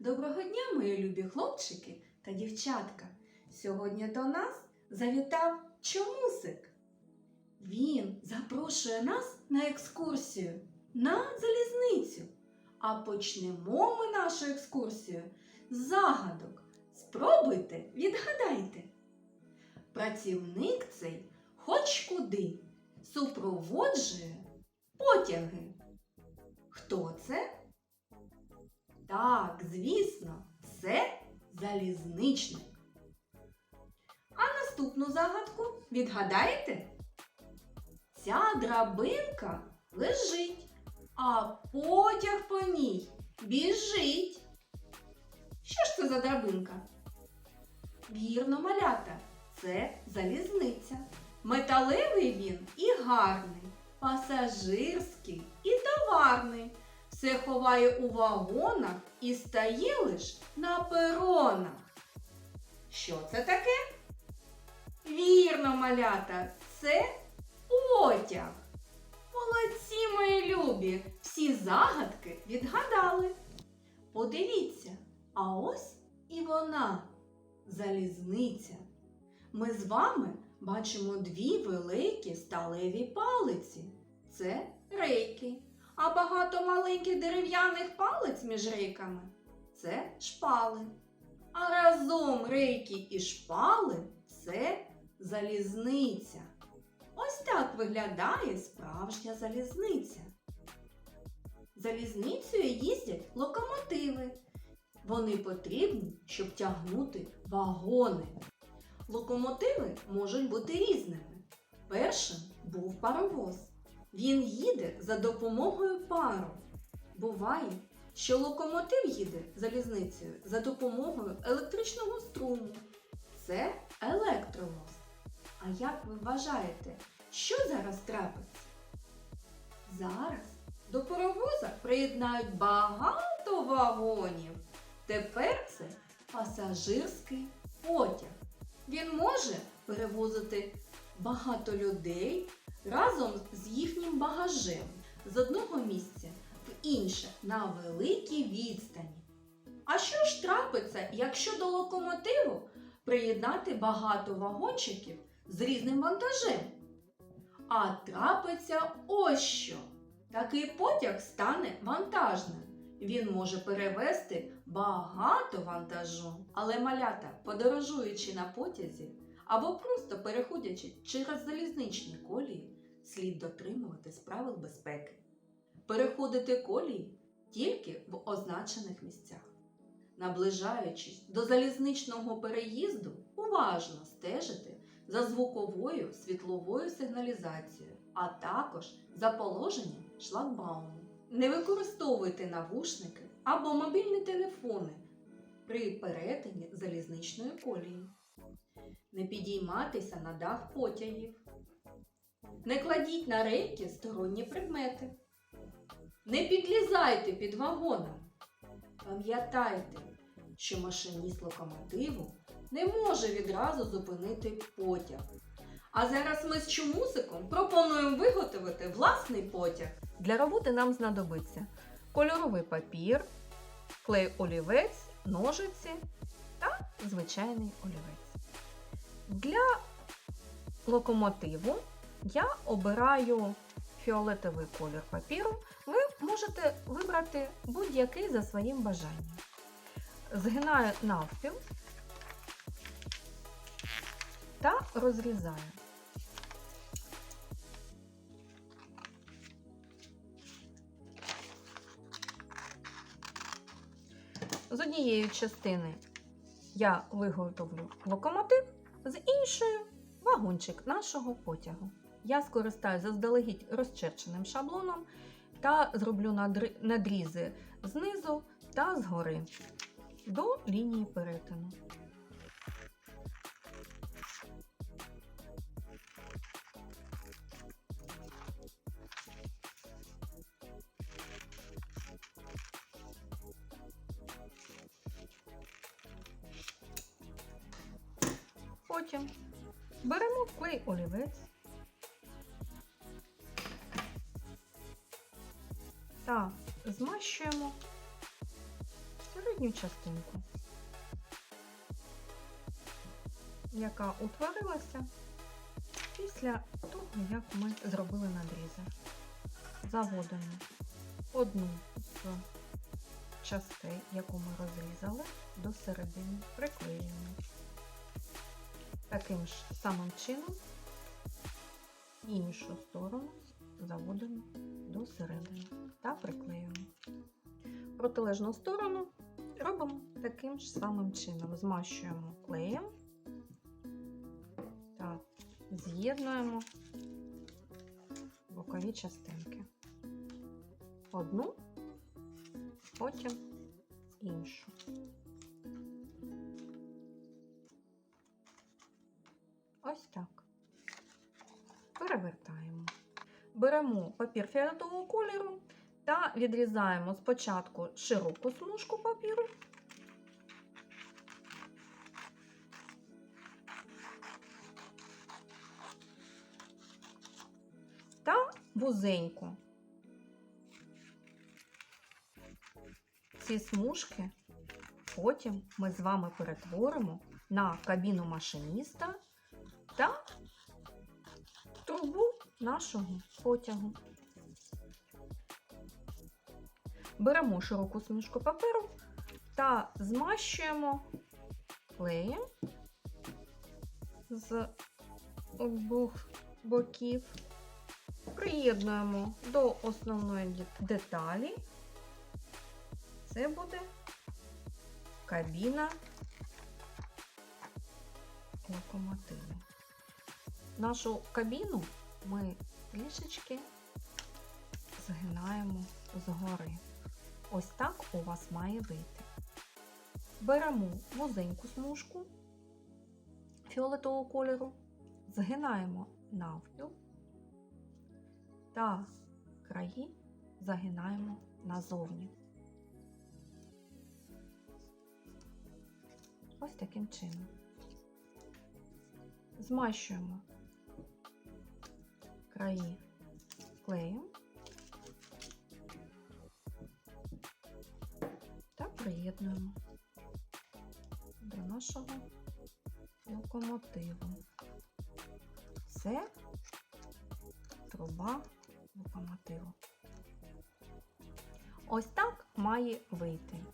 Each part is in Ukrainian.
Доброго дня, мої любі хлопчики та дівчатка. Сьогодні до нас завітав чомусик. Він запрошує нас на екскурсію на залізницю. А почнемо ми нашу екскурсію з загадок. Спробуйте, відгадайте. Працівник цей хоч куди супроводжує потяги. Хто це? Так, звісно, це залізничник. А наступну загадку відгадаєте? Ця драбинка лежить, а потяг по ній біжить. Що ж це за драбинка? Вірно, малята, це залізниця. Металевий він і гарний, пасажирський і товарний. Все ховає у вагонах і стає лиш на перонах. Що це таке? Вірно, малята, це потяг. Молодці, мої любі, всі загадки відгадали. Подивіться, а ось і вона, залізниця. Ми з вами бачимо дві великі сталеві палиці. Це рейки. А багато маленьких дерев'яних палиць між рейками це шпали. А разом рейки і шпали це залізниця. Ось так виглядає справжня залізниця. Залізницею їздять локомотиви. Вони потрібні, щоб тягнути вагони. Локомотиви можуть бути різними. Першим був паровоз. Він їде за допомогою пару. Буває, що локомотив їде залізницею за допомогою електричного струму. Це електровоз. А як ви вважаєте, що зараз трапиться? Зараз до паровоза приєднають багато вагонів. Тепер це пасажирський потяг. Він може перевозити багато людей разом з їхнім багажем з одного місця в інше на великій відстані. А що ж трапиться, якщо до локомотиву приєднати багато вагончиків з різним вантажем? А трапиться ось що. Такий потяг стане вантажним. Він може перевезти багато вантажу. Але малята, подорожуючи на потязі або просто переходячи через залізничні колії, слід дотримуватись правил безпеки. Переходити колії тільки в означених місцях. Наближаючись до залізничного переїзду, уважно стежити за звуковою світловою сигналізацією, а також за положенням шлагбауму. Не використовуйте навушники або мобільні телефони при перетині залізничної колії. Не підійматися на дах потягів. Не кладіть на рейки сторонні предмети. Не підлізайте під вагоном. Пам'ятайте, що машиніст локомотиву не може відразу зупинити потяг. А зараз ми з чумусиком пропонуємо виготовити власний потяг. Для роботи нам знадобиться кольоровий папір, клей олівець, ножиці та звичайний олівець. Для локомотиву я обираю фіолетовий колір папіру. Ви можете вибрати будь-який за своїм бажанням. Згинаю навпіл та розрізаю. З однієї частини я виготовлю локомотив, з іншої вагончик нашого потягу. Я скористаюся заздалегідь розчерченим шаблоном та зроблю надрізи знизу та згори до лінії перетину. Потім беремо клей олівець змащуємо передню частинку, яка утворилася після того, як ми зробили надрізи. Заводимо одну з частей, яку ми розрізали, до середини, приклеюємо. Таким ж самим чином іншу сторону заводимо до середини та приклеюємо. Протилежну сторону робимо таким ж самим чином. Змащуємо клеєм та з'єднуємо бокові частинки. Одну, потім іншу. Ось так. Перевертаємо. Беремо папір фіолетового кольору та відрізаємо спочатку широку смужку папіру. Та вузеньку. Ці смужки потім ми з вами перетворимо на кабіну машиніста та трубу нашого потягу. Беремо широку смужку паперу та змащуємо клеєм з обох боків, приєднуємо до основної деталі. Це буде кабіна локомотиву. Нашу кабіну ми трішечки згинаємо згори. Ось так у вас має вийти. Беремо вузеньку смужку фіолетового кольору, згинаємо навпіл та краї загинаємо назовні. Ось таким чином. Змащуємо краї клеєм приєднуємо до нашого локомотиву. Це труба локомотиву. Ось так має вийти.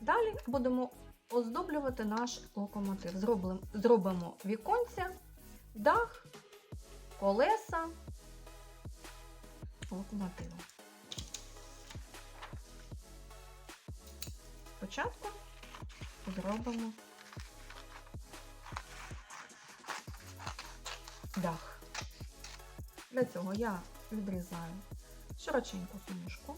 Далі будемо оздоблювати наш локомотив. Зробимо, зробимо віконця, дах, колеса локомотиву. Спочатку зробимо дах. Для цього я відрізаю широченьку смужку.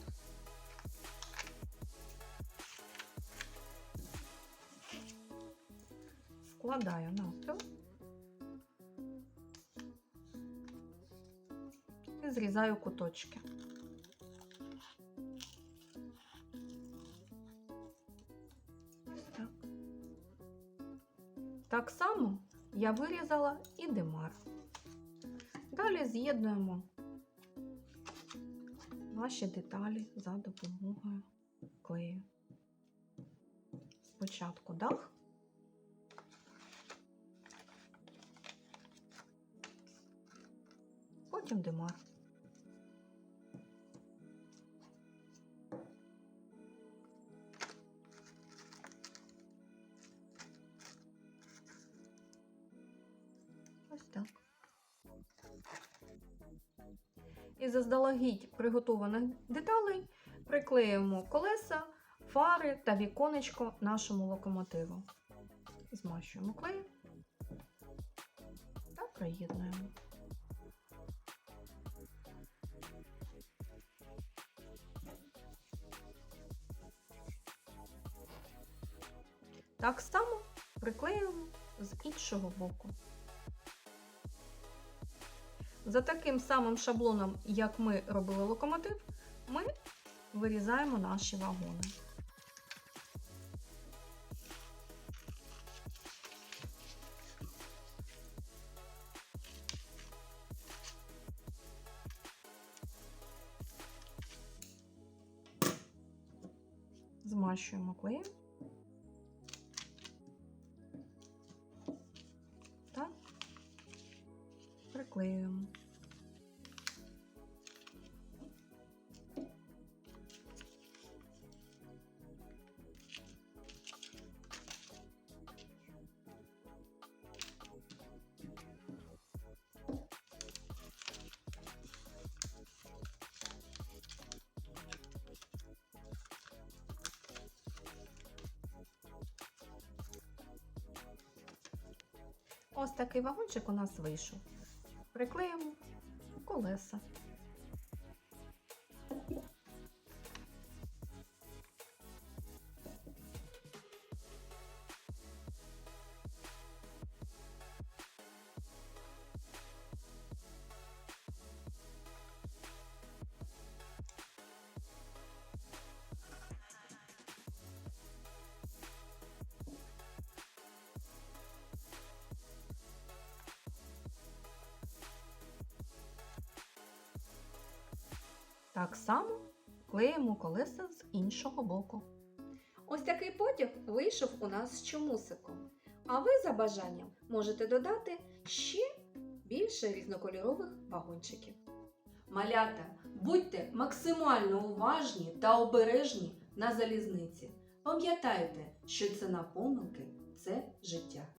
Складаю навпіл і зрізаю куточки. Так само я вирізала і димар. Далі з'єднуємо наші деталі за допомогою клею. Спочатку дах, потім димар. Ось так. Із заздалегідь приготованих деталей приклеїмо колеса, фари та віконечко нашому локомотиву. Змащуємо клеєм та приєднуємо. Так само приклеюємо з іншого боку. За таким самим шаблоном, як ми робили локомотив, ми вирізаємо наші вагони. змащуємо клеєм Ось такий вагончик у нас вийшов. Приклеїмо колеса. Так само клеїмо колеса з іншого боку. Ось такий потяг вийшов у нас з чомусиком. А ви за бажанням можете додати ще більше різнокольорових вагончиків. Малята, будьте максимально уважні та обережні на залізниці. Пам'ятайте, що ціна помилки це життя.